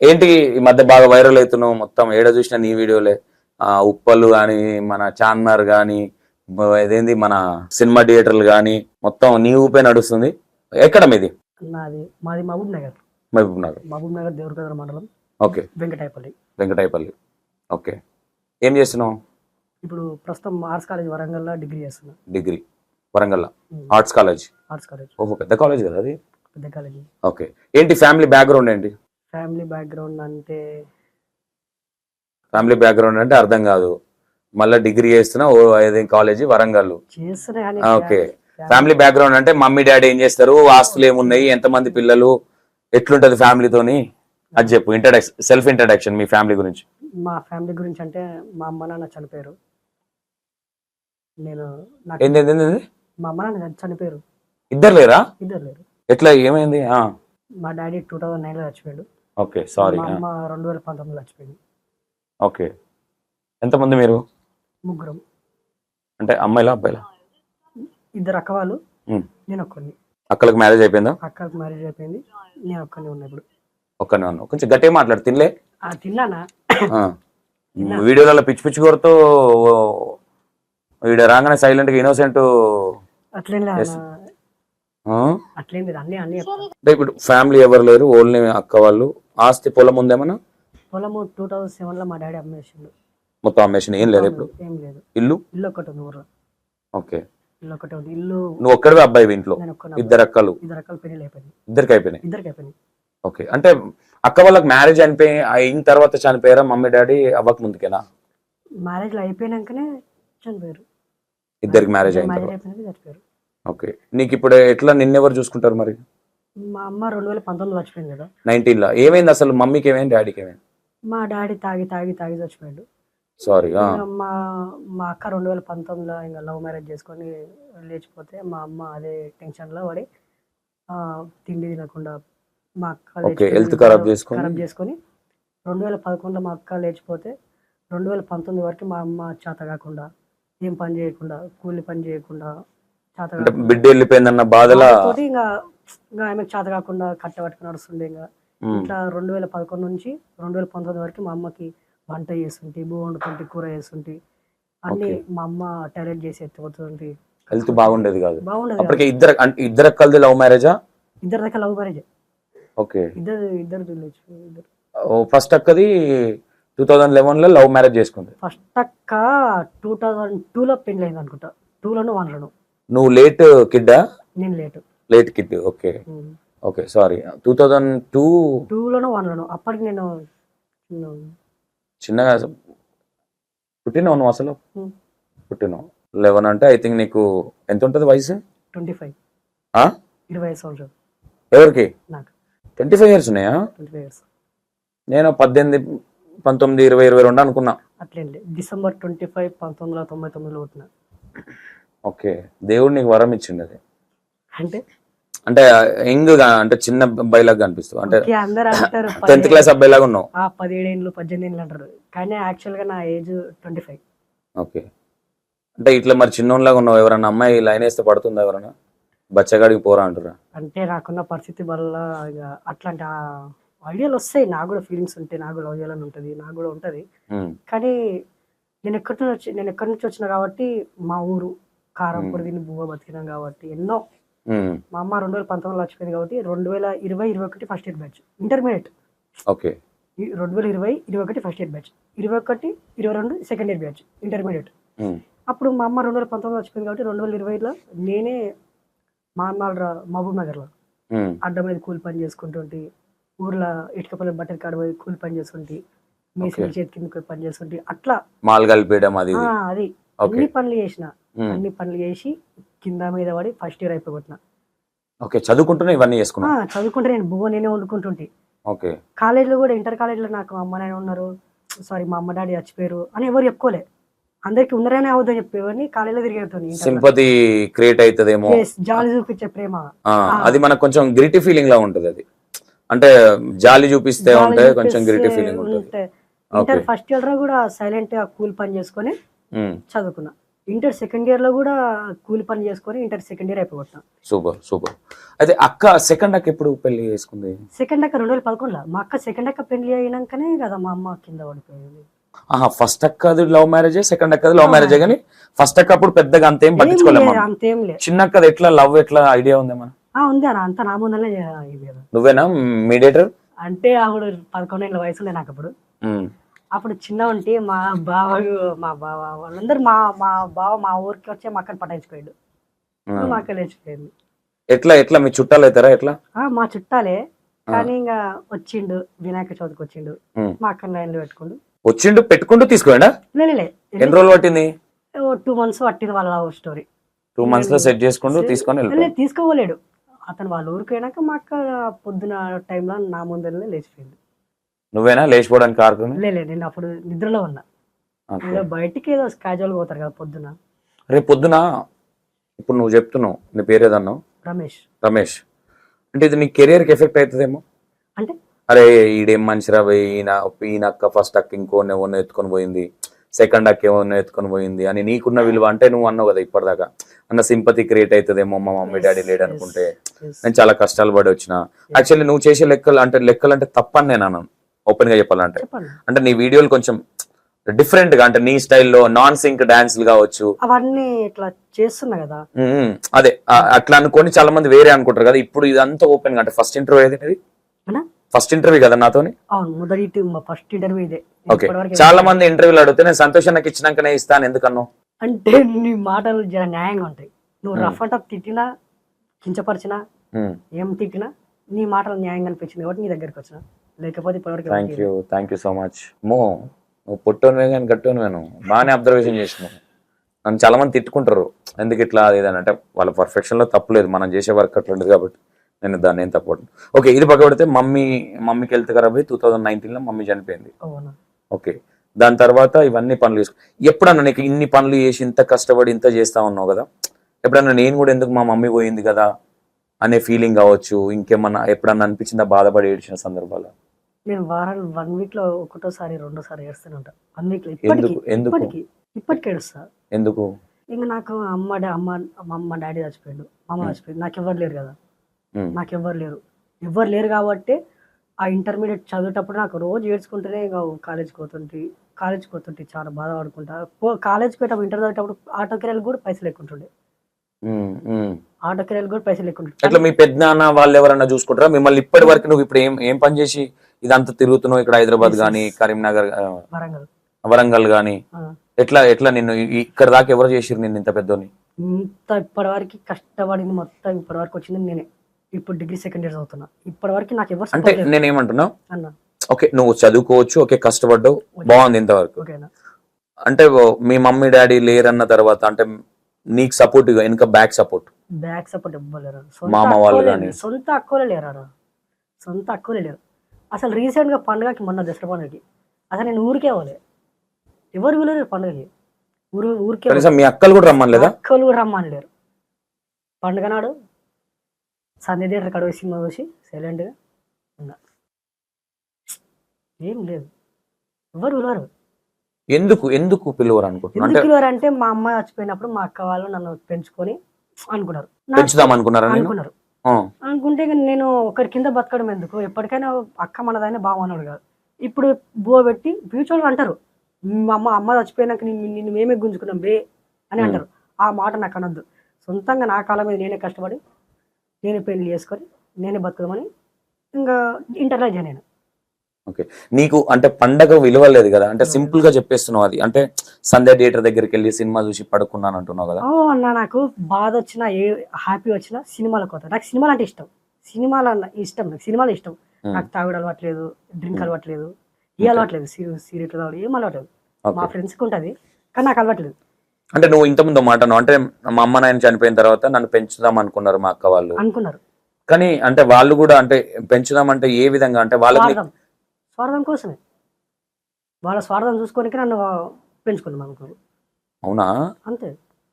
ఏంటి ఈ మధ్య బాగా వైరల్ అవుతున్నావు? మొత్తం ఏడ చూసినా నీ వీడియోలే. ఆ ఉప్పలు కానీ మన చార్మినార్ కానీ ఇదేంది మన సినిమా థియేటర్లు కానీ మొత్తం నీ ఊపే నడుస్తుంది. ఎక్కడ మీది? నాది మాది మహబూబ్ నగర్. మహబూబ్ నగర్. మహబూబ్ నగర్ దేవరకద్ర మండలం. ఓకే. వెంకటాయపల్లి. వెంకటాయపల్లి. ఓకే. ఏం చేస్తున్నావు? ఇప్పుడు ప్రస్తుతం ఆర్ట్స్ కాలేజ్ వరంగల్లో డిగ్రీ చేస్తున్నా. Degree. Warangal. Arts college. Arts college. ఓహో పెద్ద కాలేజ్ కదా అది? పెద్ద కాలేజ్. ఓకే. ఏంటి ఫ్యామిలీ బ్యాక్గ్రౌండ్ ఏంటి? ఫ్యామిలీ బ్యాక్గ్రౌండ్ అంటే? ఫ్యామిలీ బ్యాక్గ్రౌండ్ అంటే అర్థం కాదు. మళ్ళీ డిగ్రీ చేస్తున్నా ఓ ఏదేం college Warangal. Okay. Family background అంటే మమ్మీ డాడీ ఏం చేస్తారు? ఆస్తులు ఏమున్నాయి? ఎంతమంది పిల్లలు? ఎట్లుంటది ఫ్యామిలీతోని? అది చెప్పు. ఇంట్రడక్షన్ సెల్ఫ్ ఇంట్రడక్షన్ మీ ఫ్యామిలీ గురించి. మా ఫ్యామిలీ గురించి అంటే మా అమ్మ నాన్న చనిపోయారు. నేను? మా అమ్మ నాన్న చనిపోయారు. ఇద్దరు లేరా? ఇద్దరు లేరు. ఎట్లా? ఏమైంది? మా డాడీ టూ థౌజండ్ నైన్లో చచ్చిపోయాడు. ఓకే సారీ మా అమ్మ రెండు వేల పంతొమ్మిదిలో చచ్చిపోయింది. ఓకే. ఎంతమంది మీరు? ముగ్గురం. అంటే అమ్మాయిలా అబ్బాయిలా? ఇద్దరు అక్క వాళ్ళు ఉమ్. నేను ఒక్కరిని అక్కలకు మ్యారేజ్ అయిపోయిందా? అక్కకి మ్యారేజ్ అయిపోయింది నేను ఒక్కరిని ఉన్నా ఇప్పుడు. ఒక్కనే ఉన్నావు కొంచెం గట్టిగా మాట్లాడు తినలే. ఆ తిన్నానా? ఆ. వీడియోలలో పిచ్చి పిచ్చి కొడుతూ వీడు రాగానే సైలెంట్గా ఇన్నోసెంట్ అట్లేం Yes. అన్న. అట్లేం లేదు అన్ని అన్ని చెప్తాను. అంటే ఇప్పుడు ఫ్యామిలీ ఎవరు లేరు ఓన్లీ అక్క వాళ్ళు ఆస్తి పొలం ఉందేమన్నా పొలము టూ థౌజండ్ సెవెన్లో మా డాడీ అమ్మేసిండు. మొత్తం అమ్మేసిన ఏం లేదు ఇప్పుడు? ఏం లేదు. ఇల్లు? ఇల్లు ఒకటి ఉంది ఊర్లో. ఓకే. ఇల్లు ఒకటి ఉంది. ఇల్లు నువ్వు ఒక్కడివి అబ్బాయి ఇంట్లో? నేను ఇద్దరు అక్కలు? ఇద్దరు అక్కలు పెళ్ళి అయిపోయింది ఇద్దరికి అయిపోయినాయి? ఇద్దరికి అయిపోయింది ఓకే. అంటే అక్క వాళ్ళకి మ్యారేజ్ అనిపోయి అయిన తర్వాత చనిపోయారా? మమ్మీ డాడీ అవ్వక ముందుకేనా? మ్యారేజ్లో అయిపోయినాకనే చనిపోయారు. ఇద్దరికి మ్యారేజ్ అయిన మ్యారేజ్ తర్వాత. అయిపోయినాక చచ్చిపోయారు ఓకే. నీకు ఇప్పుడు ఎట్లా నిన్నెవరు చూసుకుంటారు మరి? మా అమ్మ రెండు వేల పంతొమ్మిదిలో చచ్చిపోయింది కదా. నైన్టీన్లో ఏమైంది అసలు? మమ్మీకి ఏమైంది? డాడీకి ఏమైంది? మా డాడీ తాగి తాగి తాగి చచ్చిపోయాడు. సారీ మా మా అక్క రెండు వేల పంతొమ్మిదిలో ఇంకా లవ్ మ్యారేజ్ చేసుకొని లేచిపోతే మా అమ్మ అదే టెన్షన్లో పడి తిండి తినకుండా మా అక్క హెల్త్ ఖరాబ్ చేసుకొని? ఖరాబ్ చేసుకొని రెండు వేల పదకొండులో మా అక్క లేచిపోతే రెండు వేల పంతొమ్మిది వరకు మా అమ్మ చేత కాకుండా ఏం పని చేయకుండా కూలి పని చేయకుండా చేత బిడ్డ వెళ్ళిపోయిందన్న బాధలా? ఇంకా ఇంకా ఆమెకు చేత కాకుండా కట్ట పట్టుకుని నడుస్తుండే ఇంకా. ఇట్లా రెండు వేల పదకొండు నుంచి రెండు వేల పంతొమ్మిది వరకు మా అమ్మకి వంట చేస్తుంటే భూ వండుతుంటే కూర చేస్తుంటే. అన్ని. మా అమ్మ టాలెంట్ చేసి ఎత్తిపోతుంది హెల్త్ బాగుండేది కాదు. బాగుండదు అప్పటికే ఇద్దరు అంటే ఇద్దరు అక్కలది లవ్ మ్యారేజా? ఇద్దరు దగ్గర లవ్ మ్యారేజ్. ఓకే. ఇద్దరు ఇద్దరు ఇద్దరు. ఫస్ట్ అక్కది టూ థౌజండ్ లెవెన్లో లవ్ మ్యారేజ్ చేసుకుంది. ఫస్ట్ అక్క టూ థౌజండ్ టూలో పెళ్ళి అయింది అనుకుంటా టూలోను వన్లోను. నువ్వు లేట్ కిడ్డా? నేను late. Late kid okay okay sorry two thousand two టూలోను వన్లోను అప్పటికి నేను నేను చిన్నగా పుట్టినావు నువ్వు అసలు? Hmm. పుట్టినావు? లెవెన్ అంటే ఐ థింక్ నీకు ఎంత ఉంటుంది వయసు? ట్వంటీ ఫైవ్ ఆ? ఇరవై సంవత్సరాలు. ఎవరికి? ట్వంటీ ఫైవ్ ఇయర్స్ ఉన్నాయా? నేను పద్దెనిమిది పంతొమ్మిది ఇరవై ఇరవై రెండు అనుకున్నా. అట్లేం లేదు. డిసెంబర్ ట్వంటీ ఫైవ్ పంతొమ్మిది వందల తొంభై తొమ్మిదిలో పుట్టిన. ఓకే దేవుడు నీకు వరం ఇచ్చిండు అది. అంటే అంటే యంగ్గా అంటే చిన్న అబ్బాయిలాగా కనిపిస్తావు. అంటే ఓకే, అందరూ అంటారు టెన్త్ క్లాస్ అబ్బాయిలాగా ఉన్నావు ఆ పదిహేడు ఏళ్ళు పద్దెనిమిది ఏళ్ళు అంటారు. కానీ యాక్చువల్గా నా ఏజ్ ట్వంటీ ఫైవ్. ఓకే. అంటే ఇట్లా మరి చిన్నోళ్ళలాగా ఉన్నావు. ఎవరన్నా అమ్మాయి లైన్ వేస్తే పడుతుందా ఎవరన్నా? బచ్చగాడికి పోరా అంటారా అంటే నాకున్న పరిస్థితి వల్ల అట్లాంటి ఐడియాలు వస్తాయి. నాకు కూడా ఫీలింగ్స్ ఉంటాయి. నాకు లవ్ చేయాలని ఉంటుంది. నాకు కూడా ఉంటుంది. కానీ నేను ఎక్కడి నుంచి నేను ఎక్కడి నుంచి వచ్చిన కాబట్టి మా ఊరు కారం పొడి తిని బువ్వ బతికినాం కాబట్టి ఎన్నో మా అమ్మ రెండు వేల పంతొమ్మిదిలో వచ్చిపోయింది కాబట్టి రెండు వేల ఇరవై ఇరవై ఒకటి first year batch. Intermediate okay. రెండు వేల ఇరవై ఇరవై ఒకటి ఫస్ట్ ఇయర్ బ్యాచ్. ఇరవై ఒకటి ఇరవై రెండు సెకండ్ ఇయర్ బ్యాచ్. ఇంటర్మీడియట్ అప్పుడు మా అమ్మ రెండు వేల పంతొమ్మిది వచ్చిపోయింది కాబట్టి రెండు వేల ఇరవైలో నేనే మా అమ్మ మహబూబ్ నగర్లో. అడ్డ మీద కూలి పని చేసుకుంటుంటే ఊర్లో ఇటుకపల్లి బట్టలు కాడ పోయి కూలి పని చేస్తుంటే మేసిన. చేతి కింద పని చేస్తుంటే అట్లా. మాల్ కలిపేయడం అది. అది అన్ని పనులు చేసిన. అన్ని పనులు చేసి కింద మీద పడి ఫస్ట్ ఇయర్ అయిపోగొట్టిన. ఓకే చదువుకుంటూనే ఇవన్నీ ఆ, చేసుకున్నావు చదువుకుంటే నేను బువ్వ నేనే వండుకుంటుంటే. ఓకే. కాలేజీలో కూడా ఇంటర్ కాలేజీలో నాకు అమ్మ నాయన ఉన్నారు. సారీ మా అమ్మ డాడీ చచ్చిపోయారు అని ఎవరు చెప్పుకోలే. అందరికి ఉన్నారనే అవుతుందని చెప్పేవాడిని కాలేజీలో తిరిగేస్తుంది సింపతి క్రియేట్ అవుతుందేమో జాలి చూపించే ప్రేమ. అది మనకు కొంచెం గిరిటీ ఫీలింగ్ లా ఉంటది అది. అంటే జాలి చూపిస్తే ఉంటే కొంచెం గిరిటీ ఫీలింగ్ ఉంటుంది. ఇంటర్ ఫస్ట్ ఇయర్ కూడా సైలెంట్గా కూల్ పని చేసుకొని చదువుకున్నా. ఇంటర్ సెకండ్ ఇయర్లో కూడా కూలి పని చేసుకొని ఇంటర్ సెకండ్ ఇయర్ అయిపోగొట్టిన సూపర్ సూపర్. అయితే అక్క సెకండ్ అక్క ఎప్పుడు పెళ్ళి చేసుకుంది? సెకండ్ అక్క రెండు వేల పదకొండులో. మా అక్క సెకండ్ అక్క పెళ్ళి అయినాకనే కదా మా అమ్మ కింద పడిపోయింది. ఆహా ఫస్ట్ అక్కది లవ్ మ్యారేజ్ సెకండ్ అక్కది లవ్ మ్యారేజ్ కానీ ఫస్ట్ అక్క అప్పుడు పెద్దగా అంతేం పట్టించుకోలేము అంతేం లేదు. చిన్న అక్కది ఎట్లా లవ్ ఎట్లా ఐడియా ఉందేమా ఆ, ఉంది అన్న. అంతా నా నువ్వేనా మీడియేటర్? అంటే అప్పుడు పదకొండేళ్ళ వయసు నాకు అప్పుడు. అప్పుడు చిన్న ఉంటే మా బావ మా బావ వాళ్ళందరూ మా మా బావ మా ఊరికి వచ్చి మా అక్కని పటాయించుకోయాడు మా అక్క లేచిపోయింది. ఎట్లా ఎట్లా? మీ చుట్టాలు అవుతారా ఎట్లా? ఆ, మా చుట్టాలే. కానీ ఇంకా వచ్చిండు వినాయక చవితికి వచ్చిండు. మా అక్కని లైన్లో పెట్టుకుండు. వచ్చిండు పెట్టుకుంటూ తీసుకోండా ఎన్ని రోజులు పట్టింది? టూ మంత్స్ పట్టింది వాళ్ళ లవ్ స్టోరీ. టూ మంత్స్లో సెట్ చేసుకుంటూ తీసుకొని తీసుకోలేడు. అతను వాళ్ళ ఊరికి పోయినాక మా అక్క పొద్దున టైంలో నా ముందరనే లేచిపోయింది. నువ్వేనా లేచిపోవడానికి కారుకుని లేలే నేను అప్పుడు నిద్రలో ఉన్నా. ఏదో బయటికి ఏదో క్యాజువల్ పోతారు కదా పొద్దున. రేపు పొద్దున? ఇప్పుడు నువ్వు చెప్తున్నావు నీ పేరు ఏదన్నావు రమేష్. రమేష్. అంటే ఇది నీ కెరియర్కి ఎఫెక్ట్ అవుతుందేమో? అంటే? అరే ఈడేం మనిషిరా ఈయన ఈయన అక్క ఫస్ట్ అక్క ఇంకో ఎవరినో ఎత్తుకొని పోయింది. సెకండ్ అక్క ఎవరినో ఎత్తుకొని పోయింది అని నీకున్న విలువ అంటే నువ్వు అన్నావు కదా ఇప్పటిదాకా. అన్న సింపతి క్రియేట్ అవుతుందేమో మా మమ్మీ డాడీ లేడు అనుకుంటే. నేను చాలా కష్టాలు పడి వచ్చిన. యాక్చువల్లీ నువ్వు చేసే లెక్కలు అంటే లెక్కలు అంటే తప్పని నేను అన్నాను ఓపెన్గా చెప్పాలంటే. అంటే నీ వీడియోలు కొంచెం డిఫరెంట్గా అంటే నీ స్టైల్లో నాన్ సింక్ డాన్స్లు కావచ్చు. అవన్నీ ఇట్లా చేస్తున్నా కదా. అదే అట్లా అనుకొని చాలా మంది వేరే అనుకుంటారు కదా ఇప్పుడు ఇదంతా ఓపెన్గా అంటే ఫస్ట్ ఇంటర్వ్యూ ఏది ఫస్ట్ ఇంటర్వ్యూ కదా నాతోని? మొదటి ఫస్ట్ ఇంటర్వ్యూ ఇదే. ఓకే ఇప్పటివరకు చాలా మంది ఇంటర్వ్యూలు అడిగితే నేను సంతోష్ నాకు ఇచ్చినాకనే ఇస్తాను ఎందుకన్నావు అంటే నీ మాటలు జర న్యాయంగా ఉంటాయి. నువ్వు రఫ్ అండ్ టఫ్ తిట్టినా కించపరిచినా ఏం తిట్టినా నీ మాటలు న్యాయంగా అనిపించింది కాబట్టి నీ దగ్గరికి వచ్చిన. లేకపోతే ఇప్పటివరకు thank you thank you so much మో నువ్వు పుట్టోనివే కానీ గట్టోనివేను బాగానే అబ్జర్వేషన్ చేసినావు నన్ను చాలా మంది తిట్టుకుంటారు. ఎందుకు ఇట్లా అది ఇది అంటే వాళ్ళ పర్ఫెక్షన్లో తప్పులేదు మనం చేసే వర్క్ అట్లా ఉంటుంది కాబట్టి నేను దాన్ని ఏం తప్పదు ఓకే ఇది పక్క పెడితే మమ్మీ మమ్మీకి హెల్త్ ఖరాబ్ అయ్యి టూ థౌజండ్ నైన్టీన్లో మమ్మీ చనిపోయింది. ఓకే దాని తర్వాత ఇవన్నీ పనులు చేసుకో ఎప్పుడన్నా నీకు ఇన్ని పనులు చేసి ఇంత కష్టపడి ఇంత చేస్తా ఉన్నావు కదా? ఎప్పుడన్నా నేను కూడా ఎందుకు మా మమ్మీ పోయింది కదా? అనే ఫీలింగ్ కావచ్చు. ఇంకేమన్నా ఎప్పుడన్నా అనిపించిందా? బాధపడి ఏడ్చిన సందర్భాలు? నేను వారాలు వన్ వీక్లో ఒకటోసారి రెండోసారి ఏడుస్తూనే ఉంటా వన్ వీక్లో ఇప్పటికి ఇప్పటికి ఇప్పటికి ఏడుస్తా. ఎందుకు? ఇంకా నాకు అమ్మ అమ్మ మా అమ్మ డాడీ చచ్చిపోయాడు. అమ్మ చచ్చిపోయింది. నాకు ఎవరు లేరు కదా. నాకు ఎవరు లేరు. ఎవరు లేరు కాబట్టి ఆ ఇంటర్మీడియట్ చదివేటప్పుడు నాకు రోజు ఏడ్చుకుంటూనే ఇంకా కాలేజ్కి పోతుంటే కాలేజ్కి పోతుంటే చాలా బాధపడుకుంటా. పో కాలేజ్కి పోయేటప్పుడు ఇంటర్ చదివేటప్పుడు ఆటో కిరాయిలు కూడా పైసలు ఎక్కుంటుండే. ఆటో కిరాయిలు కూడా పైసలు ఎక్కుంటుండే అట్లా మీ పెద్దనాన్న వాళ్ళు ఎవరన్నా చూసుకుంటారా? మిమ్మల్ని ఇప్పటి వరకు నువ్వు ఇప్పుడు ఏం ఏం పని చేసి ఇదంతా తిరుగుతున్నావు ఇక్కడ హైదరాబాద్ గానీ. కరీంనగర్ వరంగల్. గానీ. ఎట్లా ఎట్లా నిన్ను ఇక్కడ దాకా ఎవరు చేసిరు నిన్ను ఇంత పెద్దోని? ఇంత ఇప్పటివరకు కష్టపడింది మొత్తం ఇప్పటివరకు వచ్చింది నేనే. ఇప్పుడు డిగ్రీ సెకండ్ ఇయర్ చదువుతున్నా. ఇప్పటివరకు నాకు ఎవరు అంటే నేనేమంటున్నా అన్న. ఓకే నువ్వు చదువుకోవచ్చు ఓకే కష్టపడ్డావు బాగుంది ఇంతవరకు. అంటే మీ మమ్మీ డాడీ లేరన్న తర్వాత అంటే నీకు సపోర్ట్ వెనుక బ్యాక్ సపోర్ట్ బ్యాక్ సపోర్ట్ ఇవ్వలేరు మామ వాళ్ళు గాని. సొంత అక్కలే లేరా సొంత అక్కలే లేరు. అసలు రీసెంట్గా పండుగకి మొన్న దసరా పండుగకి. అసలు నేను ఊరికే అవ్వలే ఎవరు వెళ్ళలేరు పండుగకి. ఊరు ఊరికే మీ అక్కలు కూడా రమ్మనిలేదా? అక్కలు కూడా రమ్మని లేరు పండుగ నాడు సంధ్య థియేటర్ కడవ సినిమా చూసి సైలెంట్గా ఉన్నా. ఏం లేదు. ఎవరు పిలవరు? ఎందుకు ఎందుకు పిలువరు అనుకుంటున్నా అంటే ఎందుకు పిలవరు అంటే మా అమ్మ చచ్చిపోయినప్పుడు మా అక్క వాళ్ళు నన్ను పెంచుకొని అనుకున్నారు. నాకు పెంచుదాం అనుకున్నారా నేను అనుకున్నారు. అనుకుంటే నేను ఒకరి కింద బతకడం ఎందుకు? ఎప్పటికైనా అక్క మనదైనా బాగున్నాడు కాదు. ఇప్పుడు బువ పెట్టి ఫ్యూచర్లో అంటారు. మా అమ్మ అమ్మ చచ్చిపోయినాక నిన్ను మేమే గుంజుకున్నాం బే అని అంటారు. ఆ మాట నాకు అనొద్దు. సొంతంగా నా కాలం మీద నేనే కష్టపడి నేనే పెళ్ళి చేసుకొని నేనే బతుకుదామని ఇంకా ఇంటర్లో జాయిన్ అయినా ఓకే. నీకు అంటే పండగ విలువ లేదు కదా? అంటే సింపుల్గా చెప్పేస్తున్నావు అది. అంటే సండే థియేటర్ దగ్గరికి వెళ్ళి సినిమా చూసి పడుకున్నాను అంటున్నావు కదా? అన్న నాకు బాధ వచ్చినా ఏ హ్యాపీ వచ్చినా సినిమాలకు పోతా నాకు సినిమాలు అంటే ఇష్టం. సినిమాలు అన్న ఇష్టం. నాకు సినిమాలు ఇష్టం. నాకు తాగుడు అలవాట్లేదు డ్రింక్ అలవాట్లేదు ఏ అలవాట్లేదు. సీరియట్ తాగుడు ఏం అలవాట్లేదు. మా ఫ్రెండ్స్కి ఉంటుంది కానీ నాకు అలవాట్లేదు. అంటే నువ్వు ఇంతకుముందు మాట అంటే మా అమ్మ నాయన చనిపోయిన తర్వాత నన్ను పెంచుదాం అనుకున్నారు మా అక్క వాళ్ళు. అనుకున్నారు. కానీ అంటే వాళ్ళు కూడా అంటే పెంచుదాం అంటే ఏ విధంగా? అంటే వాళ్ళకి స్వార్థం కోసమే. వాళ్ళ స్వార్థం చూసుకోనికి నన్ను పెంచుకున్నాం అనుకో అవునా? అంతే.